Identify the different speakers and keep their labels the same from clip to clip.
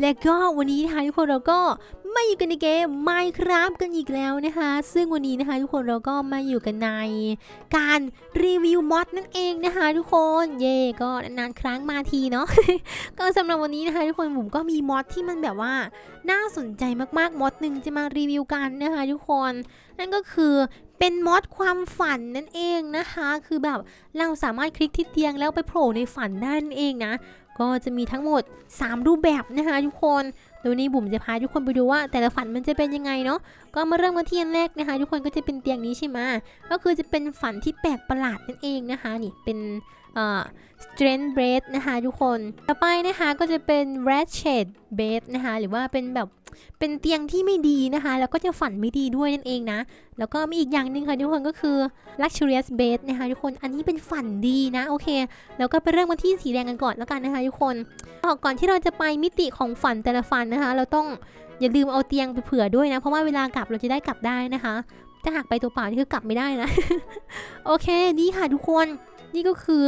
Speaker 1: และก็วันนี้นะคะทุกคนเราก็มาอยู่กันในเกม Minecraft กันอีกแล้วนะคะ ซึ่งวันนี้นะคะทุกคนเราก็มาอยู่กันในการรีวิวมอดนั่นเองนะคะ ทุกคนเย่ก็นานครั้งมาทีเนาะก็สำหรับวันนี้นะคะทุกคนผมก็มีมอดที่มันแบบว่า น่าสนใจมากๆมอดหนึ่งจะมารีวิวกันนะคะทุกคนนั่นก็คือเป็นมอดความฝันนั่นเองนะคะ คือแบบเราสามารถคลิกที่เตียงแล้วไปโผล่ในฝันได้นั่นเองนะ ก็จะมีทั้งหมด 3 รูปแบบนะคะทุกคนโดยนี้บุ๋มจะพาทุกคนไปดูว่า แต่ละฝันมันจะเป็นยังไงเนาะก็มาเริ่มกันที่อันแรกนะคะ ทุกคนก็จะเป็นเตียงนี้ใช่ไหมก็คือจะเป็นฝันที่แปลกประหลาดนั่นเองนะคะนี่เป็น อ่อ strength bed นะคะทุกคน ต่อไปนะคะก็จะเป็น ratchet bed นะคะหรือว่าเป็นแบบเป็นเตียงที่ไม่ดีนะคะ แล้วก็จะฝันไม่ดีด้วยนั่นเองนะ แล้วก็มีอีกอย่างหนึ่งค่ะทุกคนก็คือ luxurious bed นะคะทุกคนอันนี้เป็นฝันดีนะโอเค แล้วก็ไปเริ่มกันที่สีแดงกันก่อนแล้วกันนะคะทุกคนก่อนที่เราจะไปมิติของฝันแต่ละฝันนะคะ เราต้องอย่าลืมเอาเตียงไปเผื่อด้วยนะเพราะว่าเวลากลับเราจะได้กลับได้นะคะถ้าหากไปตัวเปล่านี่คือกลับไม่ได้นะ โอเคนี่ค่ะทุกคน นี่ก็คือ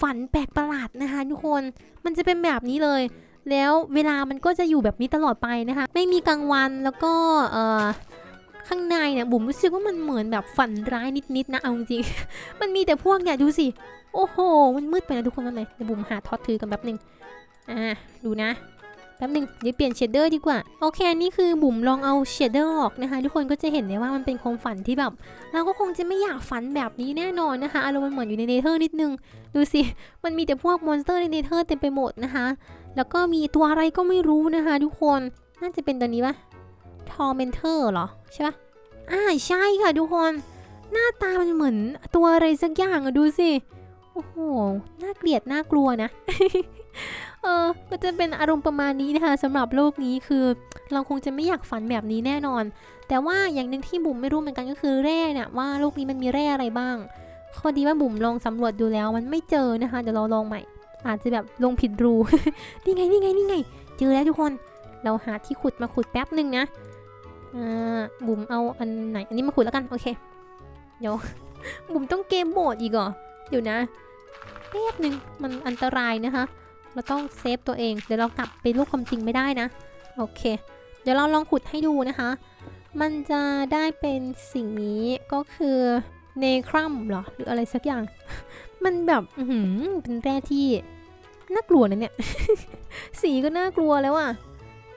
Speaker 1: ฝันแปลกประหลาดนะคะทุกคน มันจะเป็นแบบนี้เลย แล้วเวลามันก็จะอยู่แบบนี้ตลอดไปนะคะ ไม่มีกลางวันแล้วก็เอ่อข้างในเนี่ยบุ๋มรู้สึกว่ามันเหมือนแบบฝันร้ายนิดๆนะเอาจริง มันมีแต่พวกเนี่ยดูสิ โอ้โห มันมืดไปนะทุกคนมันเลยเดี๋ยวบุ๋มหาทอดถือกันแบบหนึ่งอ่าดูนะ แป๊บหนึงเดี๋ยวเปลี่ยนเชดเดอร์ดีกว่า โอเคอันี่คือบุ๋มลองเอาเชดเดอร์ออกนะคะ ทุกคนก็จะเห็นเลยว่ามันเป็นความฝันที่แบบ เราก็คงจะไม่อยากฝันแบบนี้แน่นอนนะคะอารมณ์มันเหมือนอยู่ในเนเธอร์นิดนึง ดูสิ มันมีแต่พวกมอนสเตอร์ในเนเธอร์เต็มไปหมดนะคะ แล้วก็มีตัวอะไรก็ไม่รู้นะคะ ทุกคนน่าจะเป็นตัวนี้ปะทอร์เมนเทอร์เหรอใช่ปะอ่าใช่ค่ะทุกคน หน้าตามันเหมือนตัวอะไรสักอย่างอะดูสิโอ้โหน่าเกลียดน่ากลัวนะ เออก็จะเป็นอารมณ์ประมาณนี้นะคะสำหรับโลกนี้คือเราคงจะไม่อยากฝันแบบนี้แน่นอน แต่ว่าอย่างหนึ่งที่บุ๋มไม่รู้เหมือนกันก็คือแร่เนี่ยว่าโลกนี้มันมีแร่อะไรบ้างข้อดีว่าบุ๋มลองสำรวจดูแล้วมันไม่เจอนะคะเดี๋ยวเราลองใหม่ อาจจะแบบลงผิดรู นี่ไงนี่ไงนี่ไง เจอแล้วทุกคน เราหาที่ขุดมาขุดแป๊บหนึ่งนะบุ๋มเอาอันไหนอันนี้มาขุดแล้วกันโอเคเดี๋ยวบุ๋มต้องเกมโหมดอีกเหรอเดี๋ยวนะแป๊บหนึ่งมันอันตรายนะคะ เราต้องเซฟตัวเอง เดี๋ยวเรากลับไปรูปความจริงไม่ได้นะ โอเค เดี๋ยวเราลองขุดให้ดูนะคะ มันจะได้เป็นสิ่งนี้ก็คือเนครัมหรอ หรืออะไรสักอย่าง มันแบบอืเป็นแร่ที่น่ากลัวนะเนี่ย สีก็น่ากลัวแล้วอะ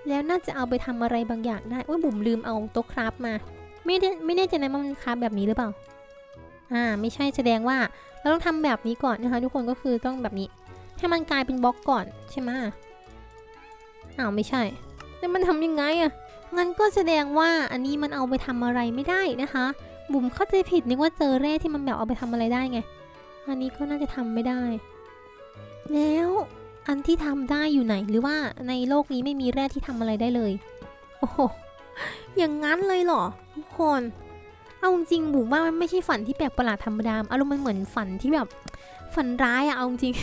Speaker 1: แล้วน่าจะเอาไปทำอะไรบางอย่างได้โอ้ยบุ๋มลืมเอาโต๊ะคราฟมา ไม่ได้ไม่แน่ใจนะมันคราฟแบบนี้หรือเปล่า อ่า ไม่ใช่แสดงว่า เราต้องทำแบบนี้ก่อนนะคะ ทุกคนก็คือต้องแบบนี้ ให้มันกลายเป็นบล็อกก่อนใช่ไหมอ้าวไม่ใช่ แล้วมันทำยังไงอะงั้นก็แสดงว่าอันนี้มันเอาไปทำอะไรไม่ได้นะคะ บุ๋มเข้าใจผิดนึกว่าเจอแร่ที่มันแบบเอาไปทำอะไรได้ไง อันนี้ก็น่าจะทำไม่ได้ แล้วอันที่ทำได้อยู่ไหนหรือว่าในโลกนี้ไม่มีแร่ที่ทำอะไรได้เลย โอ้โหอย่างนั้นเลยเหรอทุกคน เอาจริงบุ๋มว่ามันไม่ใช่ฝันที่แปลกประหลาดธรรมดาอารมณ์มันเหมือนฝันที่แบบ ฝันร้ายอะเอาจริง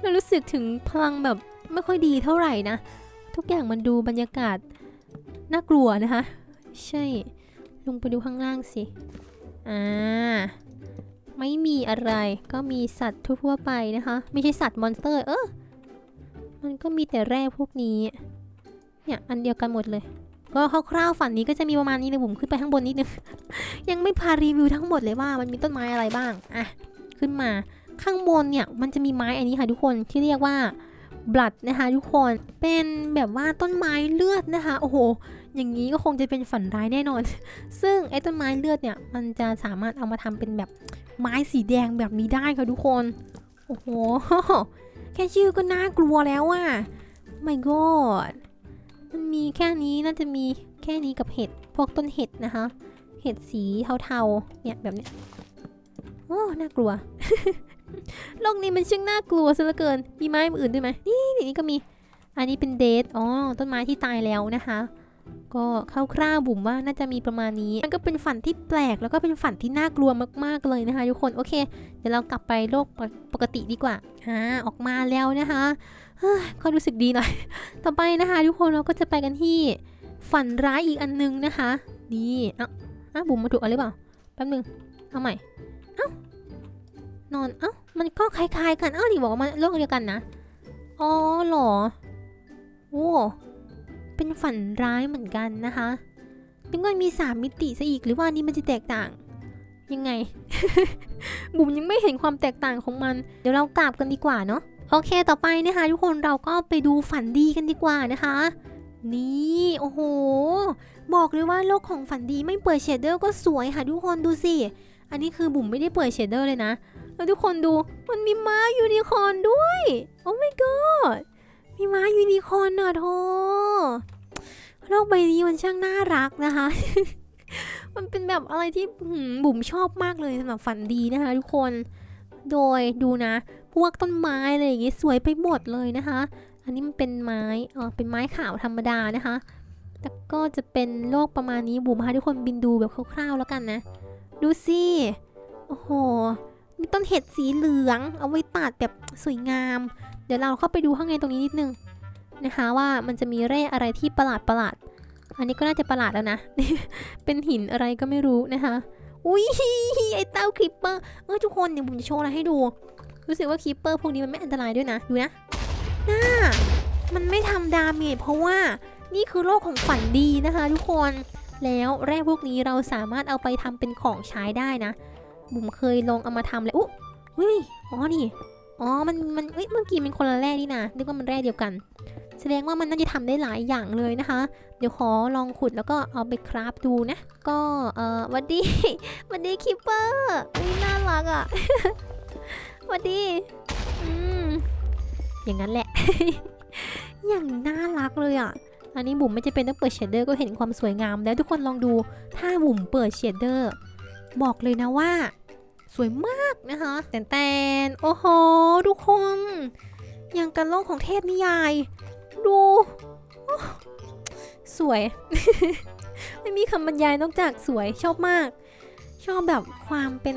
Speaker 1: เรารู้สึกถึงพลังแบบไม่ค่อยดีเท่าไหร่นะ ทุกอย่างมันดูบรรยากาศน่ากลัวนะคะ ใช่ ลงไปดูข้างล่างสิอ่าไม่มีอะไรก็มีสัตว์ทั่วไปนะคะ ไม่ใช่สัตว์มอนสเตอร์ เออมันก็มีแต่แร่พวกนี้ เนี่ยอันเดียวกันหมดเลย ก็คร่าวๆฝันนี้ก็จะมีประมาณนี้เลยผมขึ้นไปข้างบนนิดนึง ยังไม่พารีวิวทั้งหมดเลยว่ามันมีต้นไม้อะไรบ้าง อะ ขึ้นมา ข้างบนเนี่ยมันจะมีไม้อันนี้ค่ะทุกคนที่เรียกว่าบลัดนะคะทุกคนเป็นแบบว่าต้นไม้เลือดนะคะโอ้โหอย่างนี้ก็คงจะเป็นฝันร้ายแน่นอน ซึ่งไอ้ต้นไม้เลือดเนี่ยมันจะสามารถเอามาทำเป็นแบบไม้สีแดงแบบนี้ได้ค่ะทุกคนโอ้โหแค่ชื่อก็น่ากลัวแล้วอะ my god มันมีแค่นี้น่าจะมีแค่นี้กับเห็ดพวกต้นเห็ดนะคะ เห็ดสีเทาๆเนี่ยแบบเนี้ยโอ้น่ากลัว โลกนี้มันช่างน่ากลัวซะเหลือเกิน มีไม้อื่นด้วยไหมนี่นี่ก็มี อันนี้เป็นเดทอ๋อต้นไม้ที่ตายแล้วนะคะ ก็คร่าวๆบุ๋มว่าน่าจะมีประมาณนี้ มันก็เป็นฝันที่แปลกแล้วก็เป็นฝันที่น่ากลัวมากๆเลยนะคะทุกคนโอเค เดี๋ยวเรากลับไปโลกปกติดีกว่าอ่าออกมาแล้วนะคะเฮ้ยก็รู้สึกดีหน่อย ต่อไปนะคะทุกคนเราก็จะไปกันที่ฝันร้ายอีกอันนึงนะคะ นี่เอ้าอะบุ๋มมาถูกอะไรเปล่าแป๊บนึงเอาใหม่เอ้า นอนเอ้ามันก็คล้ายๆกันเอ้าดิบอกว่ามันโลกเดียวกันนะอ๋อหรอโอ้เป็นฝันร้ายเหมือนกันนะคะนึกว่ามีสามมิติซะอีกหรือว่านนี้มันจะแตกต่าง ยังไง บุ๋มยังไม่เห็นความแตกต่างของมัน เดี๋ยวเรากลับกันดีกว่าเนาะโอเคต่อไปนะคะ ทุกคนเราก็ไปดูฝันดีกันดีกว่านะคะ นี่โอ้โห บอกเลยว่าโลกของฝันดีไม่เปิดเชดเดอร์ก็สวยค่ะทุกคนดูสิ อันนี้คือบุ๋มไม่ได้เปิดเชดเดอร์เลยนะ แล้วทุกคนดู มันมีม้ายูนิคอร์นด้วย โอ้ my god มีม้ายูนิคอร์นน่ะโธ่โลกใบนี้มันช่างน่ารักนะคะ มันเป็นแบบอะไรที่บุ๋มชอบมากเลยสำหรับฝันดีนะคะ ทุกคน โดยดูนะ พวกต้นไม้อะไรอย่างงี้สวยไปหมดเลยนะคะ อันนี้มันเป็นไม้ อ๋อ เป็นไม้ขาวธรรมดานะคะ แล้วก็จะเป็นโลกประมาณนี้บุ๋มพาทุกคนบินดูแบบคร่าวๆแล้วกันนะ ดูสิ โอ้โห มีต้นเห็ดสีเหลือง เอาไว้ตัดแบบสวยงาม เดี๋ยวเราเข้าไปดูข้างในตรงนี้นิดนึงนะคะว่ามันจะมีแร่อะไรที่ประหลาดประหลาด อันนี้ก็น่าจะประหลาดแล้วนะ เป็นหินอะไรก็ไม่รู้นะคะ อุ้ยไอเต้าคลิปเปอร์ เออทุกคนเดี๋ยวผมจะโชว์อะไรให้ดู รู้สึกว่าคลิปเปอร์พวกนี้มันไม่อันตรายด้วยนะ ดูนะน่ามันไม่ทำดาเมจเพราะว่านี่คือโลกของฝันดีนะคะ ทุกคน แล้วแร่พวกนี้เราสามารถเอาไปทำเป็นของใช้ได้นะ บุ๋มเคยลองเอามาทำเลยอุ้ยอ๋อนี่อ๋อมันมันเอ้ยเมื่อกี้มันคนละแร่นี่นะนึกว่ามันแร่เดียวกัน แสดงว่ามันน่าจะทำได้หลายอย่างเลยนะคะ เดี๋ยวขอลองขุดแล้วก็เอาไปคราฟดูนะ ก็เอ่อวัดดีวัดดีคิปเปอร์อุ้ยน่ารักอะวัดดีอืมอย่างนั้นแหละ อย่างน่ารักเลยอะ อันนี้บุ๋มไม่จะเป็นต้องเปิดเชดเดอร์ก็เห็นความสวยงาม แล้วทุกคนลองดูถ้าบุ๋มเปิดเชดเดอร์บอกเลยนะว่า สวยมากนะคะแต่แตนโอ้โหทุกคนอย่างกันโลกของเทพนิยาย ดูสวย ไม่มีคำบรรยายนอกจากสวยชอบมาก ชอบแบบความเป็น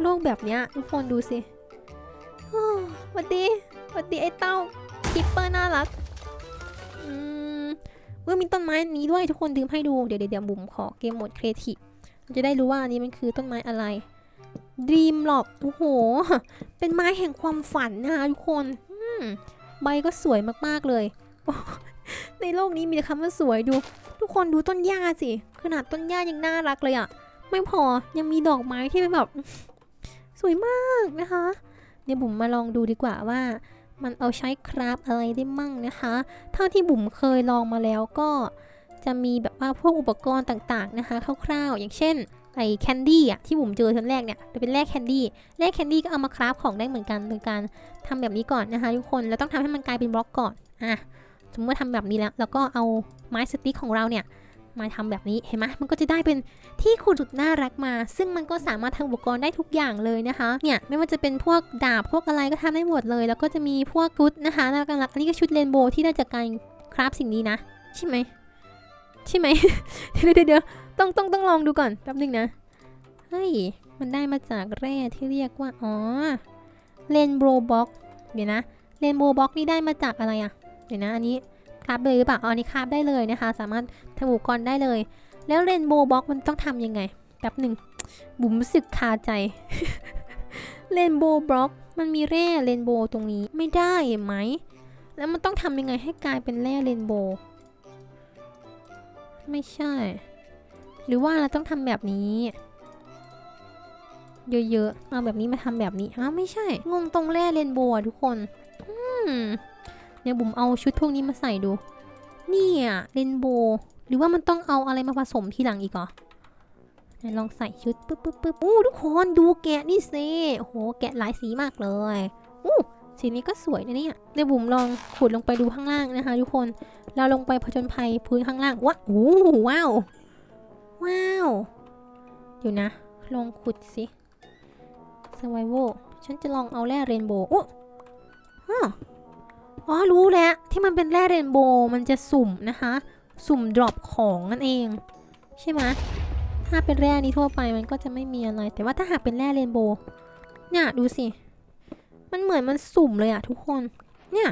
Speaker 1: โลกแบบเนี้ยทุกคนดูสิโอ้หวัดดีหวัดดีไอ้เต้าคิปเปอร์น่ารัก เมื่อมีต้นไม้นี้ด้วยทุกคนดื่มให้ดูเดี๋ยวเดี๋ยวบุ๋มขอเกมโหมดครีเอทีฟจะได้รู้ว่าอันนี้มันคือต้นไม้อะไรดีมหรอกโอ้โห เป็นไม้แห่งความฝันนะคะทุกคนใบก็สวยมากๆเลย ในโลกนี้มีแต่คำว่าสวยดู ทุกคนดูต้นหญ้าสิ ขนาดต้นหญ้ายังน่ารักเลยอะ่ะไม่พอยังมีดอกไม้ที่เป็นแบบ สวยมากนะคะ เดี๋ยวบุ๋มมาลองดูดีกว่าว่า มันเอาใช้คราฟอะไรได้มั่งนะคะ เท่าที่บุ๋มเคยลองมาแล้วก็จะมีแบบว่าพวกอุปกรณ์ต่างๆนะคะคร่าวๆ อย่างเช่นไอ้แคนดี้อะที่บุ๋มเจอชั้นแรกเนี่ยจะเป็นแร่แคนดี้แร่แคนดี้ก็เอามาคราฟของได้เหมือนกันโดยการทำแบบนี้ก่อนนะคะทุกคนแล้วต้องทำให้มันกลายเป็นบล็อกก่อนอะสมมติว่าทำแบบนี้แล้ว แล้วก็เอาไม้สติ๊กของเราเนี่ย มาทำแบบนี้เห็นไหมมันก็จะได้เป็นที่ขุดจุดน่ารักมา ซึ่งมันก็สามารถทำอุปกรณ์ได้ทุกอย่างเลยนะคะเนี่ยไม่ว่าจะเป็นพวกดาบพวกอะไรก็ทำได้หมดเลย แล้วก็จะมีพวกชุดนะคะน่ารักๆอันนี้ก็ชุดเรนโบว์ที่ได้จากการคราฟสิ่งนี้นะ ใช่ไหมใช่ไหมเดี๋ยวเดี๋ยวเดี๋ยวต้องต้องต้องลองดูก่อนแป๊บนึงนะเฮ้ยมันได้มาจากแร่ที่เรียกว่าอ๋อเรนโบว์บ็อกเดี๋ยวนะเรนโบว์บ็อกนี่ได้มาจากอะไรอะเดี๋ยวนะอันนี้ คราฟเลยหรือเปล่าอ๋อนนี้คราฟได้เลยนะคะ สามารถทำอุปกรณ์ได้เลย แล้วเรนโบว์บ็อกมันต้องทำยังไงแป๊บหนึ่งบุ๋มสึกคาใจเรนโบว์บล็อกมันมีแร่เรนโบว์ตรงนี้ไม่ได้ไหม แล้วมันต้องทำยังไงให้กลายเป็นแร่เรนโบว์ไม่ใช่ หรือว่าเราต้องทำแบบนี้ เยอะๆเอาแบบนี้มาทำแบบนี้อ้าวไม่ใช่ งงตรงแร่เรนโบว์ทุกคน อืม เดี๋ยบุ๋มเอาชุดพวกนี้มาใส่ดู เนี่อะเรนโบว์หรือว่ามันต้องเอาอะไรมาผสมทีหลังอีกเหรอไหนลองใส่ชุดปึ๊บปึ๊บปึ๊บอู้ทุกคนดูแกะนี่สิโอ้โหแกะหลายสีมากเลยอู้สีนี้ก็สวยนะเนี่ยเดี๋ยวบุ๋มลองขุดลงไปดูข้างล่างนะคะ ทุกคนเราลงไปผจญภัยพื้นข้างล่างว้าโอ้ว้าวว้าวเดี๋ยวนะ ลองขุดสิ survival ฉันจะลองเอาแร่เรนโบว์อุ๊ฮะ อ๋อรู้แล้วที่มันเป็นแร่เรนโบว์มันจะสุ่มนะคะ สุ่มดรอปของนั่นเอง ใช่ไหมถ้าเป็นแร่นี้ทั่วไปมันก็จะไม่มีอะไร แต่ว่าถ้าหากเป็นแร่เรนโบว์เนี่ยดูสิ มันเหมือนมันสุ่มเลยอะทุกคน เนี่ย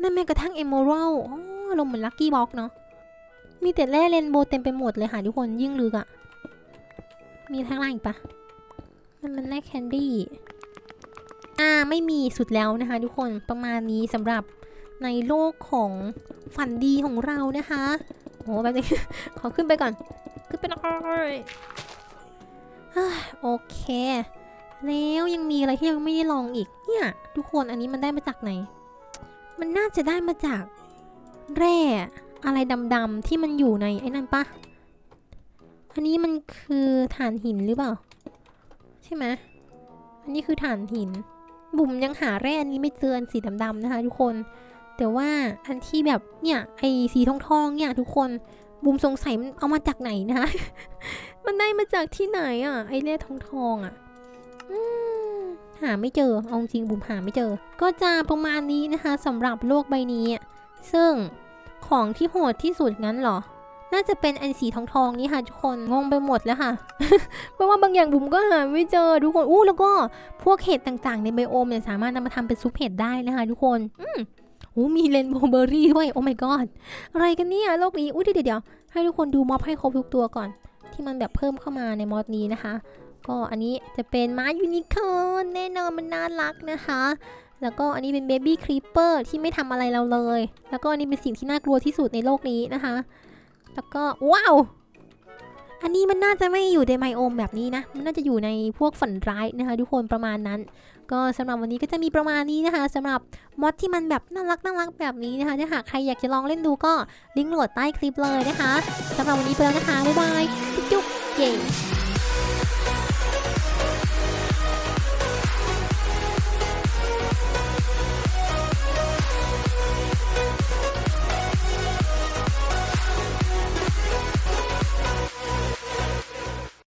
Speaker 1: นั่นแม้กระทั่งเอม r ร l อ๋อลงเหมือนลัคกี้บ็อกเนาะมีแต่แร่เรนโบว์เต็มไปหมดเลยค่ะทุกคนยิ่งลึกอะมีทางล่างอีกปะมันมันแร่แคนดี้อ่าไม่มีสุดแล้วนะคะทุกคนประมาณนี้สำหรับ ในโลกของฝันดีของเรานะคะโอ้แบบนี้ ขอขึ้นไปก่อน ขึ้นไปหน่อยเฮ้ยโอเค แล้วยังมีอะไรที่ยังไม่ได้ลองอีก เนี่ย ทุกคนอันนี้มันได้มาจากไหน มันน่าจะได้มาจากแร่อะไรดำๆที่มันอยู่ในไอ้นั่นปะอันนี้มันคือถ่านหินหรือเปล่า ใช่ไหมอันนี้คือถ่านหิน บุ๋มยังหาแร่อันนี้ไม่เจออันสีดำๆนะคะ ทุกคน แต่ว่าอันที่แบบเนี่ยไอ้สีทองๆเนี่ยทุกคนบุ๋มสงสัยมันเอามาจากไหนนะคะมันได้มาจากที่ไหนอะไอ้แร่ทองๆอะอืมหาไม่เจอเอาจริงบุ๋มหาไม่เจอ ก็จะประมาณนี้นะคะสำหรับโลกใบนี้ ซึ่งของที่โหดที่สุดงั้นเหรอ น่าจะเป็นอันสีทองๆนี่ค่ะทุกคนงงไปหมดแล้วค่ะ เพราะว่าบางอย่างบุ๋มก็หาไม่เจอทุกคนอู้แล้วก็พวกเห็ดต่างๆ ในไบโอมเนี่ยสามารถนำมาทำเป็นซุปเห็ดได้นะคะทุกคน อืม โอ้มีเรนโบว์เบอร์รี่ด้วย โอ้ my god อะไรกันเนี่ยโลกนี้ อุ้ยเดี๋ยวเดี๋ยวให้ทุกคนดูม็อบให้ครบทุกตัวก่อน ที่มันแบบเพิ่มเข้ามาในมอดนี้นะคะ ก็อันนี้จะเป็นม้ายูนิคอร์นแน่นอนมันน่ารักนะคะ แล้วก็อันนี้เป็นเบบี้ครีปเปอร์ที่ไม่ทำอะไรเราเลย แล้วก็อันนี้เป็นสิ่งที่น่ากลัวที่สุดในโลกนี้นะคะ แล้วก็ว้าวอันนี้มันน่าจะไม่อยู่ในไมโอมแบบนี้นะ มันน่าจะอยู่ในพวกฝันร้ายนะคะทุกคนประมาณนั้น ก็สำหรับวันนี้ก็จะมีประมาณนี้นะคะสำหรับมอดที่มันแบบน่ารักน่ารักแบบนี้นะคะถ้าหากใครอยากจะลองเล่นดูก็ลิงก์โหลดใต้คลิปเลยนะคะสำหรับวันนี้ไปแล้วนะคะบ๊ายบายจุ๊บเย้